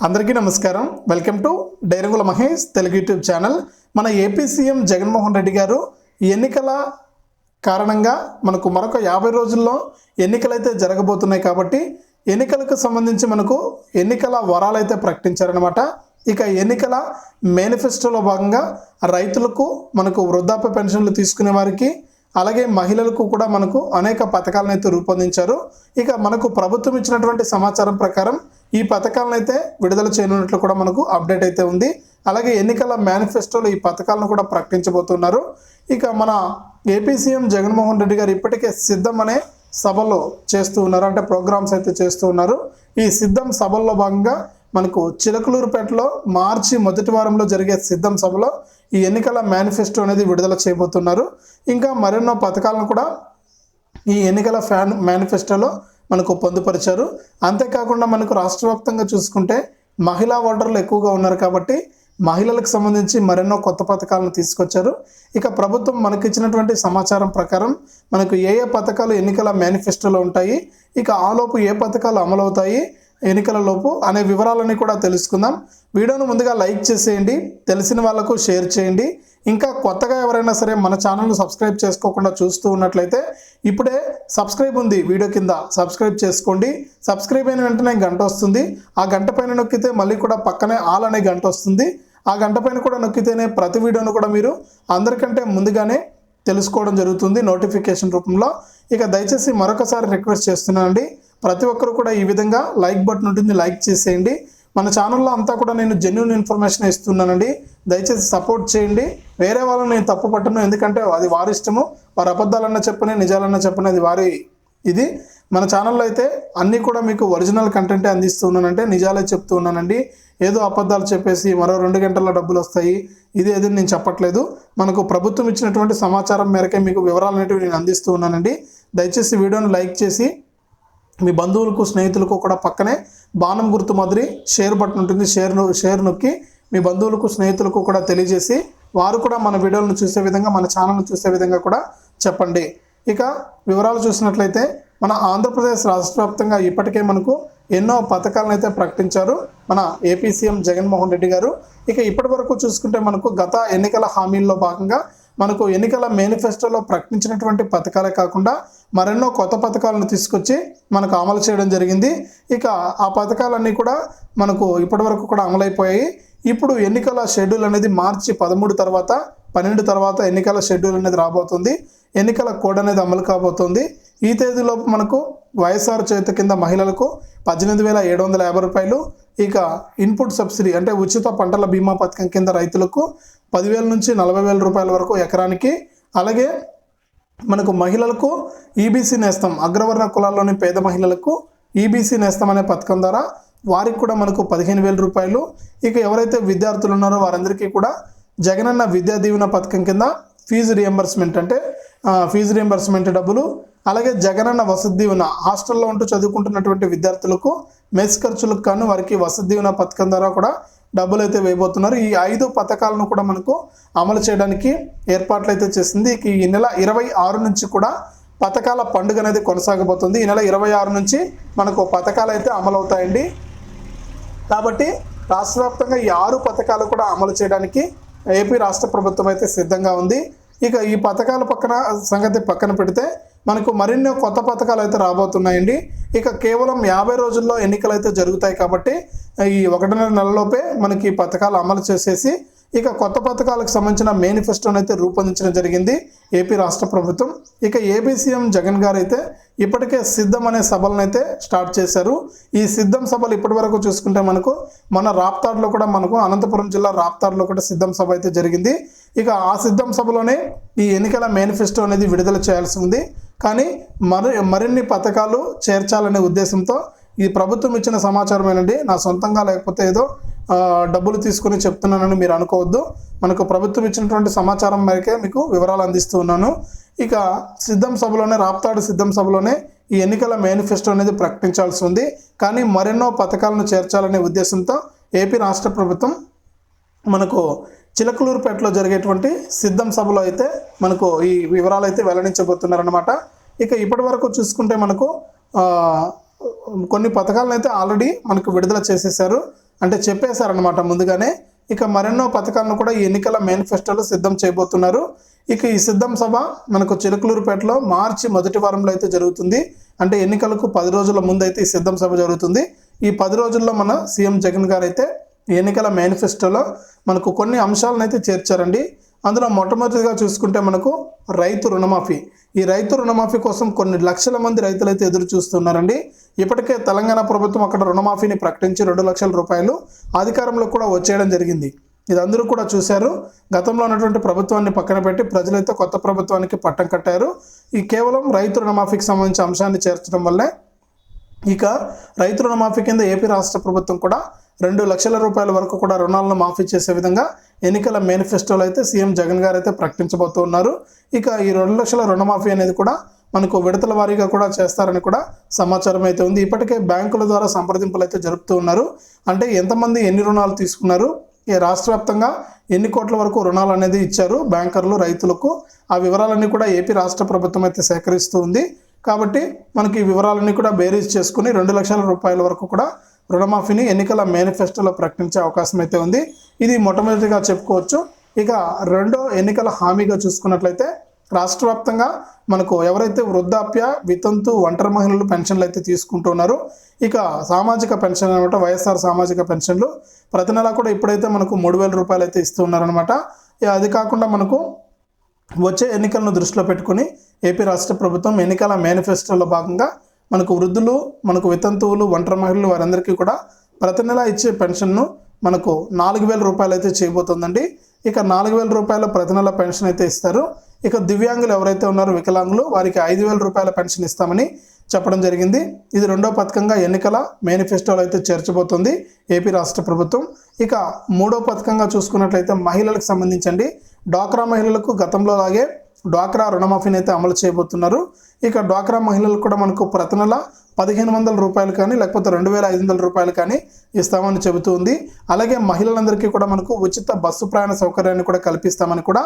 అందరికీ నమస్కారం. Welcome to డైరంగుల Mahesh Telugu YouTube channel. మన ఏపీ సీఎం జగన్మోహన్ రెడ్డి గారు ఎన్నికల కారణంగా మనకు మరొక యాభై రోజుల్లో ఎన్నికలైతే జరగబోతున్నాయి కాబట్టి ఎన్నికలకు సంబంధించి మనకు ఎన్నికల వరాలు అయితే ప్రకటించారనమాట ఇక ఎన్నికల మేనిఫెస్టోలో భాగంగా రైతులకు మనకు వృద్ధాప్య పెన్షన్లు తీసుకునే వారికి అలాగే మహిళలకు కూడా మనకు అనేక పథకాలను అయితే రూపొందించారు. ఇక మనకు ప్రభుత్వం ఇచ్చినటువంటి సమాచారం ప్రకారం ఈ పథకాలను అయితే విడుదల చేయనున్నట్లు కూడా మనకు అప్డేట్ అయితే ఉంది. అలాగే ఎన్నికల మేనిఫెస్టోలో ఈ పథకాలను కూడా ప్రకటించబోతున్నారు. ఇక మన ఏపీ సీఎం జగన్మోహన్ రెడ్డి గారు ఇప్పటికే సిద్ధం అనే సభలో చేస్తూ ఉన్నారు. అంటే ప్రోగ్రామ్స్ అయితే చేస్తూ ఉన్నారు. ఈ సిద్ధం సభల్లో భాగంగా మనకు చిలకలూరుపేటలో మార్చి మొదటి వారంలో జరిగే సిద్ధం సభలో ఈ ఎన్నికల మేనిఫెస్టో అనేది విడుదల చేయబోతున్నారు. ఇంకా మరెన్నో పథకాలను కూడా ఈ ఎన్నికల ఫ్యాన్ మేనిఫెస్టోలో మనకు పొందుపరిచారు. అంతేకాకుండా మనకు రాష్ట్ర వ్యాప్తంగా చూసుకుంటే మహిళా ఓటర్లు ఎక్కువగా ఉన్నారు కాబట్టి మహిళలకు సంబంధించి మరెన్నో కొత్త పథకాలను తీసుకొచ్చారు. ఇక ప్రభుత్వం మనకి ఇచ్చినటువంటి సమాచారం ప్రకారం మనకు ఏ ఏ పథకాలు ఎన్నికల మేనిఫెస్టోలో ఉంటాయి ఇక ఆలోపు ఏ పథకాలు అమలవుతాయి ఎన్నికల లోపు అనే వివరాలని కూడా తెలుసుకుందాం. వీడియోను ముందుగా లైక్ చేసేయండి తెలిసిన వాళ్ళకు షేర్ చేయండి. ఇంకా కొత్తగా ఎవరైనా సరే మన ఛానల్ను సబ్స్క్రైబ్ చేసుకోకుండా చూస్తూ ఉన్నట్లయితే ఇప్పుడే సబ్స్క్రైబ్ ఉంది వీడియో కింద సబ్స్క్రైబ్ చేసుకోండి. సబ్స్క్రైబ్ అయిన వెంటనే గంట వస్తుంది. ఆ గంట పైన నొక్కితే మళ్ళీ కూడా పక్కనే ఆల్ అనే గంట వస్తుంది. ఆ గంట పైన కూడా నొక్కితేనే ప్రతి వీడియోను కూడా మీరు అందరికంటే ముందుగానే తెలుసుకోవడం జరుగుతుంది నోటిఫికేషన్ రూపంలో. ఇక దయచేసి మరొకసారి రిక్వెస్ట్ చేస్తున్నానండి ప్రతి ఒక్కరు కూడా ఈ విధంగా లైక్ బటన్ ఉంటుంది లైక్ చేసేయండి. మన ఛానల్లో అంతా కూడా నేను జెన్యున్ ఇన్ఫర్మేషన్ ఇస్తున్నానండి. దయచేసి సపోర్ట్ చేయండి. వేరే వాళ్ళని నేను తప్పు పట్టను ఎందుకంటే అది వారి ఇష్టము. వారి అబద్ధాలన్నా చెప్పని నిజాలన్నా చెప్పని అది వారి ఇది. మన ఛానల్లో అయితే అన్నీ కూడా మీకు ఒరిజినల్ కంటెంటే అందిస్తూ ఉన్నానంటే నిజాలే చెప్తూ ఉన్నానండి. ఏదో అబద్ధాలు చెప్పేసి మరో రెండు గంటల్లో డబ్బులు వస్తాయి. ఇది ఏది నేను చెప్పట్లేదు. మనకు ప్రభుత్వం ఇచ్చినటువంటి సమాచారం మేరకే మీకు వివరాలు అనేటివి నేను అందిస్తూ ఉన్నానండి. దయచేసి వీడియోని లైక్ చేసి మీ బంధువులకు స్నేహితులకు కూడా పక్కనే బాణం గుర్తు మాదిరి షేర్ బటన్ ఉంటుంది. షేర్ షేర్ నొక్కి మీ బంధువులకు స్నేహితులకు కూడా తెలియజేసి వారు కూడా మన వీడియోలను చూసే విధంగా మన ఛానల్ను చూసే విధంగా కూడా చెప్పండి. ఇక వివరాలు చూసినట్లయితే మన ఆంధ్రప్రదేశ్ రాష్ట్ర వ్యాప్తంగా ఇప్పటికే మనకు ఎన్నో పథకాలను అయితే ప్రకటించారు. మన ఏపీ సీఎం జగన్మోహన్ రెడ్డి గారు. ఇక ఇప్పటి వరకు చూసుకుంటే మనకు గత ఎన్నికల హామీల్లో భాగంగా మనకు ఎన్నికల మేనిఫెస్టోలో ప్రకటించినటువంటి పథకాలే కాకుండా మరెన్నో కొత్త పథకాలను తీసుకొచ్చి మనకు అమలు చేయడం జరిగింది. ఇక ఆ పథకాలన్నీ కూడా మనకు ఇప్పటివరకు కూడా అమలైపోయాయి. ఇప్పుడు ఎన్నికల షెడ్యూల్ అనేది మార్చి పదమూడు తర్వాత పన్నెండు తర్వాత ఎన్నికల షెడ్యూల్ అనేది రాబోతుంది. ఎన్నికల కోడ్ అనేది అమలు కాబోతుంది. ఈ తేదీలోపు మనకు వైఎస్ఆర్ చేత కింద మహిళలకు పద్దెనిమిది వేల ఏడు వందల యాభై రూపాయలు ఇక ఇన్పుట్ సబ్సిడీ అంటే ఉచిత పంటల బీమా పథకం కింద రైతులకు పదివేల నుంచి నలభై వేల రూపాయల వరకు ఎకరానికి అలాగే మనకు మహిళలకు ఈబీసీ నేస్తం అగ్రవర్ణ కులాల్లోని పేద మహిళలకు ఈబీసీ నేస్తం అనే పథకం ద్వారా వారికి కూడా మనకు పదిహేను వేల రూపాయలు. ఇక ఎవరైతే విద్యార్థులు ఉన్నారో వారందరికీ కూడా జగనన్న విద్యా దీవెన పథకం కింద ఫీజు రియంబర్స్మెంట్ అంటే ఫీజు రియంబర్స్మెంట్ డబ్బులు అలాగే జగనన్న వసతి ఉన్న హాస్టల్లో ఉంటూ చదువుకుంటున్నటువంటి విద్యార్థులకు మెస్ ఖర్చులకు కాను వారికి వసతి ఉన్న పథకం ద్వారా కూడా డబ్బులు అయితే వేయబోతున్నారు. ఈ ఐదు పథకాలను కూడా మనకు అమలు చేయడానికి ఏర్పాట్లు అయితే చేసింది. ఇక ఈ నెల ఇరవై ఆరు నుంచి కూడా పథకాల పండుగ అనేది కొనసాగబోతుంది. ఈ నెల ఇరవై ఆరు నుంచి మనకు పథకాలు అయితే అమలు అవుతాయండి కాబట్టి రాష్ట్ర వ్యాప్తంగా ఈ ఆరు పథకాలు కూడా అమలు చేయడానికి ఏపీ రాష్ట్ర ప్రభుత్వం అయితే సిద్ధంగా ఉంది. ఇక ఈ పథకాల పక్కన సంగతి పక్కన పెడితే మనకు మరిన్నో కొత్త పథకాలు అయితే రాబోతున్నాయండి. ఇక కేవలం యాభై రోజుల్లో ఎన్నికలు అయితే జరుగుతాయి కాబట్టి ఈ ఒకటిన్నర నెలలోపే మనకి ఈ పథకాలు అమలు చేసేసి ఇక కొత్త పథకాలకు సంబంధించిన మేనిఫెస్టోని అయితే రూపొందించడం జరిగింది ఏపీ రాష్ట్ర ప్రభుత్వం. ఇక ఏపీ సీఎం జగన్ గారు అయితే ఇప్పటికే సిద్ధం అనే సభలను అయితే స్టార్ట్ చేశారు. ఈ సిద్ధం సభలు ఇప్పటి వరకు చూసుకుంటే మనకు మన రాప్తాడ్లో కూడా మనకు అనంతపురం జిల్లా రాప్తాడ్లో కూడా సిద్ధం సభ అయితే జరిగింది. ఇక ఆ సిద్ధం సభలోనే ఈ ఎన్నికల మేనిఫెస్టో అనేది విడుదల చేయాల్సి ఉంది. కానీ మరి మరిన్ని పథకాలు చేర్చాలనే ఉద్దేశంతో ఈ ప్రభుత్వం ఇచ్చిన సమాచారమేనండి నా సొంతంగా లేకపోతే ఏదో డబ్బులు తీసుకుని చెప్తున్నానని మీరు అనుకోవద్దు. మనకు ప్రభుత్వం ఇచ్చినటువంటి సమాచారం మేరకే మీకు వివరాలు అందిస్తూ ఉన్నాను. ఇక సిద్ధం సభలోనే రాప్తాడు సిద్ధం సభలోనే ఈ ఎన్నికల మేనిఫెస్టో అనేది ప్రకటించాల్సి ఉంది. కానీ మరెన్నో పథకాలను చేర్చాలనే ఉద్దేశంతో ఏపీ రాష్ట్ర ప్రభుత్వం మనకు చిలకలూరుపేటలో జరిగేటువంటి సిద్ధం సభలో అయితే మనకు ఈ వివరాలు అయితే వెల్లడించబోతున్నారనమాట ఇక ఇప్పటి వరకు చూసుకుంటే మనకు కొన్ని పథకాలను అయితే ఆల్రెడీ మనకు విడుదల చేసేసారు అంటే చెప్పేశారనమాట ముందుగానే. ఇక మరెన్నో పథకాలను కూడా ఈ ఎన్నికల మేనిఫెస్టోలో సిద్ధం చేయబోతున్నారు. ఇక ఈ సిద్ధం సభ మనకు చిలకలూరుపేటలో మార్చి మొదటి వారంలో అయితే జరుగుతుంది. అంటే ఎన్నికలకు పది రోజుల ముందు అయితే ఈ సిద్ధం సభ జరుగుతుంది. ఈ పది రోజుల్లో మన సీఎం జగన్ గారు అయితే ఎన్నికల మేనిఫెస్టోలో మనకు కొన్ని అంశాలను అయితే చేర్చారండి. అందులో మొట్టమొదటిగా చూసుకుంటే మనకు రైతు రుణమాఫీ. ఈ రైతు రుణమాఫీ కోసం కొన్ని లక్షల మంది రైతులైతే ఎదురు చూస్తున్నారండి. ఇప్పటికే తెలంగాణ ప్రభుత్వం అక్కడ రుణమాఫీని ప్రకటించి రెండు లక్షల రూపాయలు అధికారంలో కూడా వచ్చేయడం జరిగింది. ఇది అందరూ కూడా చూశారు. గతంలో ఉన్నటువంటి ప్రభుత్వాన్ని పక్కన పెట్టి ప్రజలైతే కొత్త ప్రభుత్వానికి పట్టం కట్టారు. ఈ కేవలం రైతు రుణమాఫీకి సంబంధించిన అంశాన్ని చేర్చడం వల్లే ఇక రైతు రుణమాఫీ కింద ఏపీ రాష్ట్ర ప్రభుత్వం కూడా రెండు లక్షల రూపాయల వరకు కూడా రుణాలను మాఫీ చేసే విధంగా ఎన్నికల మేనిఫెస్టోలో అయితే సీఎం జగన్ గారు అయితే ప్రకటించబోతున్నారు ఇక ఈ రెండు లక్షల రుణమాఫీ అనేది కూడా మనకు విడతల వారీగా కూడా చేస్తారని కూడా సమాచారం అయితే ఉంది. ఇప్పటికే బ్యాంకుల ద్వారా సంప్రదింపులు అయితే జరుపుతూ ఉన్నారు. అంటే ఎంతమంది ఎన్ని రుణాలు తీసుకున్నారు? ఈ రాష్ట్ర వ్యాప్తంగా ఎన్ని కోట్ల వరకు రుణాలు అనేది ఇచ్చారు బ్యాంకర్లు రైతులకు? ఆ వివరాలన్నీ కూడా ఏపీ రాష్ట్ర ప్రభుత్వం అయితే సేకరిస్తూ ఉంది. కాబట్టి మనకి ఈ వివరాలన్నీ కూడా బేరీజ్ చేసుకుని రెండు లక్షల రూపాయల వరకు కూడా రుణమాఫీని ఎన్నికల మేనిఫెస్టోలో ప్రకటించే అవకాశం అయితే ఉంది. ఇది మొట్టమొదటిగా చెప్పుకోవచ్చు. ఇక రెండో ఎన్నికల హామీగా చూసుకున్నట్లయితే రాష్ట్ర వ్యాప్తంగా మనకు ఎవరైతే వృద్ధాప్య వితంతు ఒంటరి మహిళలు పెన్షన్లు అయితే తీసుకుంటున్నారో ఇక సామాజిక పెన్షన్ అనమాట వైఎస్ఆర్ సామాజిక పెన్షన్లు ప్రతి నెల కూడా ఇప్పుడైతే మనకు మూడు వేల రూపాయలు అయితే ఇస్తున్నారనమాట ఇక అది కాకుండా మనకు వచ్చే ఎన్నికలను దృష్టిలో పెట్టుకుని ఏపీ రాష్ట్ర ప్రభుత్వం ఎన్నికల మేనిఫెస్టోలో భాగంగా మనకు వృద్ధులు మనకు వితంతువులు ఒంటరి మహిళలు వారందరికీ కూడా ప్రతి నెల ఇచ్చే పెన్షన్ను మనకు నాలుగు వేల రూపాయలు అయితే చేయబోతుందండి. ఇక నాలుగు వేల రూపాయల ప్రతి నెల పెన్షన్ అయితే ఇస్తారు. ఇక దివ్యాంగులు ఎవరైతే ఉన్నారో వికలాంగులు వారికి ఐదు వేల రూపాయల పెన్షన్ ఇస్తామని చెప్పడం జరిగింది. ఇది రెండో పథకంగా ఎన్నికల మేనిఫెస్టోలో అయితే చేర్చబోతుంది ఏపీ రాష్ట్ర ప్రభుత్వం. ఇక మూడో పథకంగా చూసుకున్నట్లయితే మహిళలకు సంబంధించండి. డ్వాక్రా మహిళలకు గతంలో లాగే డ్వాక్రా రుణమాఫీని అయితే అమలు చేయబోతున్నారు. ఇక డ్వాక్రా మహిళలకు కూడా మనకు ప్రతి నెల పదిహేను వందల రూపాయలు కానీ లేకపోతే రెండు వేల ఐదు వందల రూపాయలు కానీ ఇస్తామని చెబుతూ ఉంది. అలాగే మహిళలందరికీ కూడా మనకు ఉచిత బస్సు ప్రయాణ సౌకర్యాన్ని కూడా కల్పిస్తామని కూడా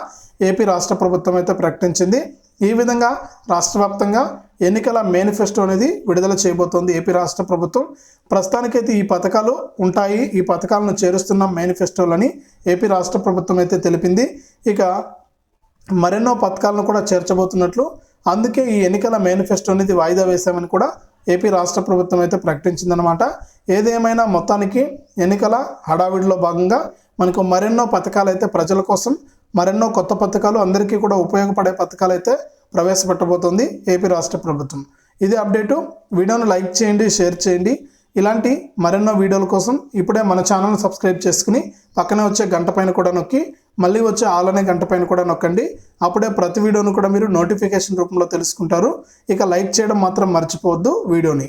ఏపీ రాష్ట్ర ప్రభుత్వం అయితే ప్రకటించింది. ఈ విధంగా రాష్ట్ర వ్యాప్తంగా ఎన్నికల మేనిఫెస్టో అనేది విడుదల చేయబోతోంది ఏపీ రాష్ట్ర ప్రభుత్వం. ప్రస్తుతానికైతే ఈ పథకాలు ఉంటాయి. ఈ పథకాలను చేరుస్తున్న మేనిఫెస్టోలని ఏపీ రాష్ట్ర ప్రభుత్వం అయితే తెలిపింది. ఇక మరెన్నో పథకాలను కూడా చేర్చబోతున్నట్లు అందుకే ఈ ఎన్నికల మేనిఫెస్టో అనేది వాయిదా వేశామని కూడా ఏపీ రాష్ట్ర ప్రభుత్వం అయితే ప్రకటించిందనమాట ఏదేమైనా మొత్తానికి ఎన్నికల హడావిడిలో భాగంగా మనకు మరెన్నో పథకాలు అయితే ప్రజల కోసం మరెన్నో కొత్త పథకాలు అందరికీ కూడా ఉపయోగపడే పథకాలు అయితే ప్రవేశపెట్టబోతోంది ఏపీ రాష్ట్ర ప్రభుత్వం. ఇది అప్డేటు. వీడియోను లైక్ చేయండి షేర్ చేయండి. ఇలాంటి మరెన్నో వీడియోల కోసం ఇప్పుడే మన ఛానల్ని సబ్స్క్రైబ్ చేసుకుని పక్కనే వచ్చే గంట పైన కూడా నొక్కి మళ్ళీ వచ్చే ఆల్ అనే గంట పైన కూడా నొక్కండి. అప్పుడే ప్రతి వీడియోను కూడా మీరు నోటిఫికేషన్ రూపంలో తెలుసుకుంటారు. ఇక లైక్ చేయడం మాత్రం మర్చిపోవద్దు వీడియోని.